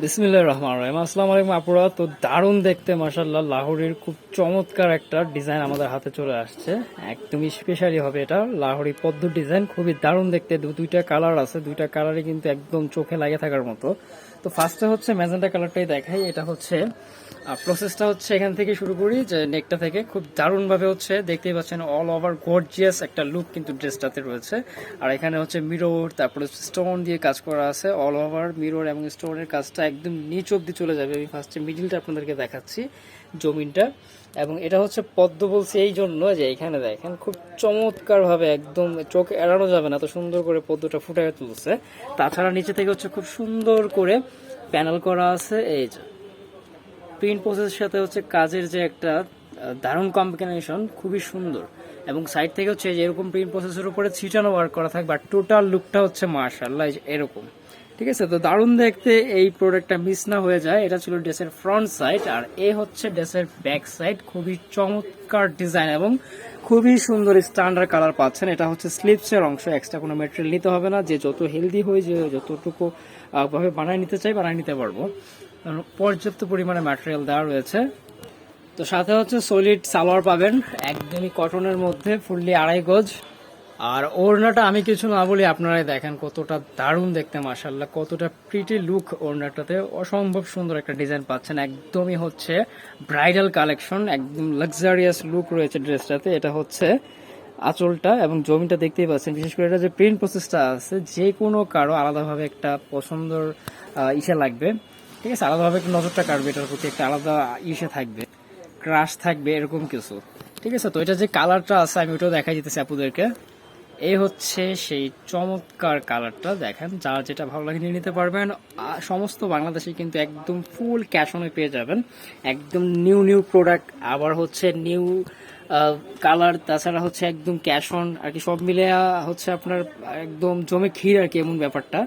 বিসমিল্লাহ রহমান রহিম। আসসালাম আলাইকুম আপুরা। তো দারুণ দেখতে মাসাল্লাহ লাহোরির খুব চমৎকার একটা ডিজাইন আমাদের হাতে চলে আসছে। একদমই স্পেশালি হবে এটা। লাহোরি পদ্ম ডিজাইন, খুবই দারুণ দেখতে। দুইটা কালার আছে। দুইটা কালারই কিন্তু একদম চোখে লাগে থাকার মতো। তো ফার্স্টে হচ্ছে ম্যাজেন্টা কালারটাই দেখাই। এটা হচ্ছে প্রসেসটা হচ্ছে এখান থেকে শুরু করি, যে নেকটা থেকে। খুব দারুণভাবে হচ্ছে, দেখতেই পাচ্ছেন অল ওভার গর্জিয়াস একটা লুক কিন্তু ড্রেসটাতে রয়েছে। আর এখানে হচ্ছে মিরর তারপরে স্টোন দিয়ে কাজ করা আছে। অল ওভার মিরর এবং স্টোনের কাজটা একদম নিচ অব্দি চলে যাবে। আমি ফার্স্টে মিডিলটা আপনাদেরকে দেখাচ্ছি। জমিনটা। এবং এটা হচ্ছে পদ্ম বলছি এই জন্য যে এখানে দেখেন, খুব চমৎকার ভাবে একদম চোখ এড়ানো যাবে না, এত সুন্দর করে পদ্মটা ফুটায় তুলছে। তাছাড়া নিচে থেকে হচ্ছে খুব সুন্দর করে প্যানেল করা আছে, এই যে। প্রিন্ট প্রসেসের সাথে হচ্ছে কাজের যে একটা দারুণ কম্বিনেশন খুবই সুন্দর। এবং সাইড থেকে হচ্ছে এরকম প্রিন্ট প্রসেসের উপরে ছিটানো ওয়ার্ক করা থাকবে, আর টোটাল লুকটা হচ্ছে মার্শাল্লাহ এরকম। ঠিক আছে? তো দারুণ দেখতে এই প্রোডাক্টটা মিস না হয়ে যায়। এটা ছিল ড্রেসের ফ্রন্ট সাইড আর এ হচ্ছে ড্রেসের ব্যাক সাইড খুবই চমৎকার ডিজাইন এবং খুবই সুন্দর স্ট্যান্ডার্ড কালার পাচ্ছেন। এটা হচ্ছে স্লিপসের অংশ এক্সট্রা কোনো মেটেরিয়াল নিতে হবে না। যে যত হেলদি হয়ে যে যতটুকু ভাবে বানায় নিতে চাই, বানায় নিতে পারব। পর্যাপ্ত পরিমাণে ম্যাটেরিয়াল দেওয়া রয়েছে। তো সাথে হচ্ছে সলিড সালোয়ার পাবেন। একদমই কটনের মধ্যে ফুললি আড়াই গজ। আর ওড়নাটা আমি কিছু না বলি, আপনারাই দেখেন কতটা দারুণ দেখতে মাসাল্লাহ কতটা প্রিটি লুক ওড়নাটাতে। অসম্ভব সুন্দর একটা ডিজাইন পাচ্ছেন। একদমই হচ্ছে ব্রাইডাল কালেকশন একদম লাক্সারিয়াস লুক রয়েছে ড্রেসটাতে এটা হচ্ছে আঁচলটা এবং জমিটা দেখতেই পাচ্ছেন। বিশেষ করে এটা যে প্রিন্ট প্রসেসটা আছে, যে কোনো কারও আলাদাভাবে একটা পছন্দর ইসে লাগবে। ঠিক আছে, আলাদাভাবে একটু নজরটা কাটবে, এটার প্রতি একটা আলাদা ইসে থাকবে ক্রাশ থাকবে, এরকম কিছু। ঠিক আছে, তো এটা যে কালারটা আছে, আমি ওটাও দেখাই যেতেছি আপুদেরকে এই হচ্ছে সেই চমৎকার কালারটা, দেখেন, যার যেটা ভালো লাগে নিয়ে নিতে পারবেন। সমস্ত বাংলাদেশে কিন্তু একদম ফুল ক্যাশ অনে পেয়ে যাবেন। একদম নিউ নিউ প্রোডাক্ট আবার হচ্ছে নিউ কালার তাছাড়া হচ্ছে একদম ক্যাশ অন আর কি সব মিলে হচ্ছে আপনার একদম জমে ক্ষীর আর কি এমন ব্যাপারটা।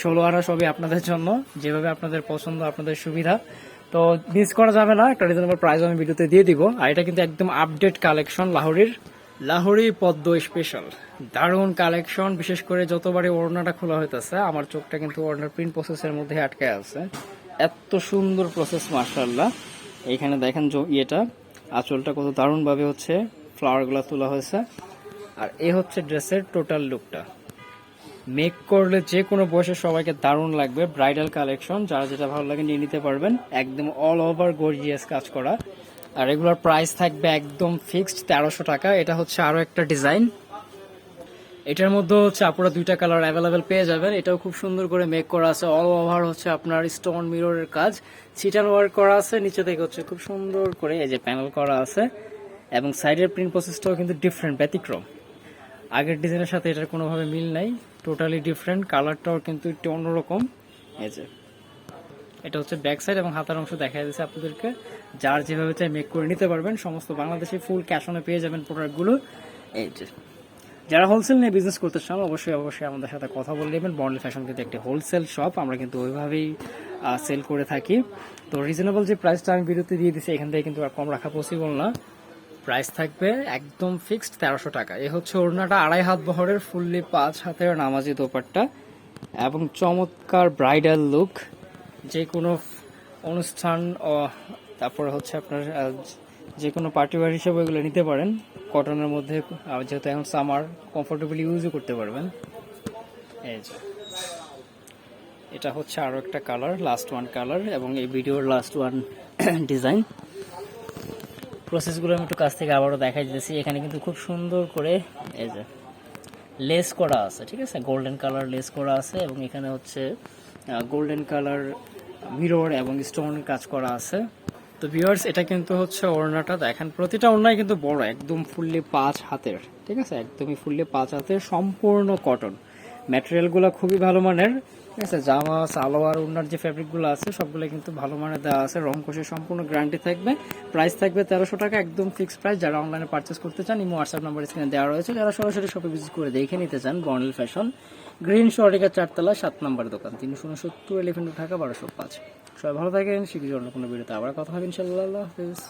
ষোলো আনা সবই আপনাদের জন্য, যেভাবে আপনাদের পছন্দ, আপনাদের সুবিধা। তো মিস করা যাবে না, একটা রিজনেবল প্রাইস আমি ভিডিওতে দিয়ে দিব। আর এটা কিন্তু একদম আপডেট কালেকশন লাহোরির। লাহোরি পদ্ম স্পেশাল দারুণ কালেকশন বিশেষ করে যতবারই ওড়নাটা খোলা হইতেছে, আমার চোখটা কিন্তু ওড়নার প্রিন্ট প্রসেসের মধ্যে আটকে আছে। এত সুন্দর প্রসেস মার্শাল্লাহ এইখানে দেখেন ইয়েটা, আঁচলটা কত দারুণভাবে হচ্ছে ফ্লাওয়ারগুলো তোলা হয়েছে। আর এ হচ্ছে ড্রেসের টোটাল লুকটা মেক করলে যে কোনো বয়সের সবাইকে দারুণ লাগবে ব্রাইডাল কালেকশন যারা যেটা ভালো লাগে নিয়ে নিতে পারবেন। একদম অল ওভার গর্জিয়াস কাজ করা। আর এগুলোর প্রাইস থাকবে একদম ফিক্সড তেরোশো টাকা। এটা হচ্ছে আরও একটা ডিজাইন এটার মধ্যে হচ্ছে আপনারা দুইটা কালার অ্যাভেলেবেল পেয়ে যাবেন। এটাও খুব সুন্দর করে মেক করা আছে। অল ওভার হচ্ছে আপনার স্টোন মিররের কাজ। সিটান ওয়ার্ক করা আছে। নিচে থেকে হচ্ছে খুব সুন্দর করে এই যে প্যানেল করা আছে। এবং সাইডের প্রিন্ট প্রসেসটাও কিন্তু ডিফারেন্ট ব্যতিক্রম। আগের ডিজাইনের সাথে এটার কোনোভাবে মিল নাই। টোটালি ডিফারেন্ট কালারটাও কিন্তু একটু অন্যরকম। এই যে। এটা হচ্ছে ব্যাক সাইড এবং হাতার অংশ দেখা যাচ্ছে আপনাদেরকে। যার যেভাবে চাই মেক করে নিতে পারবেন। সমস্ত বাংলাদেশে ফুল ক্যাশ অনে পেয়ে যাবেন প্রোডাক্টগুলো এই যে, যারা হোলসেল নিয়ে বিজনেস করতে চান, অবশ্যই অবশ্যই আমাদের সাথে কথা বলে নেবেন। বন্ডল ফ্যাশন কিন্তু একটি হোলসেল শপ আমরা কিন্তু ওইভাবেই সেল করে থাকি। তো রিজনেবল যে প্রাইসটা আমি বিরতি দিয়ে দিচ্ছি এখান থেকে কিন্তু আর কম রাখা পসিবল না। প্রাইস থাকবে একদম ফিক্সড তেরোশো টাকা। এ হচ্ছে ওড়নাটা আড়াই হাত বহরের ফুললি পাঁচ হাতের নামাজি দোপাট্টা। এবং চমৎকার ব্রাইডাল লুক যে কোনো অনুষ্ঠান তারপরে হচ্ছে আপনার যে কোনো পার্টি ওয়ার হিসেবে এগুলো নিতে পারেন। কটনের মধ্যে যেহেতু এখন সামার কমফোর্টেবলি ইউজও করতে পারবেন। এই যে। এটা হচ্ছে আরও একটা কালার লাস্ট ওয়ান কালার এবং এই ভিডিওর লাস্ট ওয়ান ডিজাইন প্রসেসগুলো আমি একটু কাছ থেকে আবারও দেখাই দিতেছি। এখানে কিন্তু খুব সুন্দর করে, এই যে লেস করা আছে, ঠিক আছে? গোল্ডেন কালার লেস করা আছে, এবং এখানে হচ্ছে গোল্ডেন কালার মিরর এবং স্টোন কাজ করা আছে। তো ভিউয়ার্স, এটা কিন্তু হচ্ছে ওড়নাটা। দেখেন, প্রতিটা ওড়নাই কিন্তু বড়, একদম ফুললি পাঁচ হাতের, ঠিক আছে? একদমই ফুললি পাঁচ হাতের, সম্পূর্ণ কটন। ম্যাটেরিয়ালগুলো খুবই ভালো মানের। ঠিক আছে জামা সালোয়ার ওড়নার যে ফ্যাব্রিকগুলো আছে সবগুলো কিন্তু ভালো মানের দেওয়া আছে। রং কোষের সম্পূর্ণ গ্যারান্টি থাকবে। প্রাইস থাকবে তেরোশো টাকা, একদম ফিক্সড প্রাইস যারা অনলাইনে পারচেস করতে চান, ইমো হোয়াটসঅ্যাপ নাম্বার স্ক্রিনে দেওয়া রয়েছে। যারা সরাসরি শপে ভিজিট করে দেখে নিতে চান বর্নেল ফ্যাশন গ্রিন শর্টিকা চারতলা, সাত নম্বর দোকান, তিনশো উনসত্তর এলিফেন্ট ঢাকা, বারোশো পাঁচ। সবাই ভালো থাকেন শিখি অন্য কোনো ভিডিওতে আবার কথা হবে ইনশাল্লাহ হাফিজ।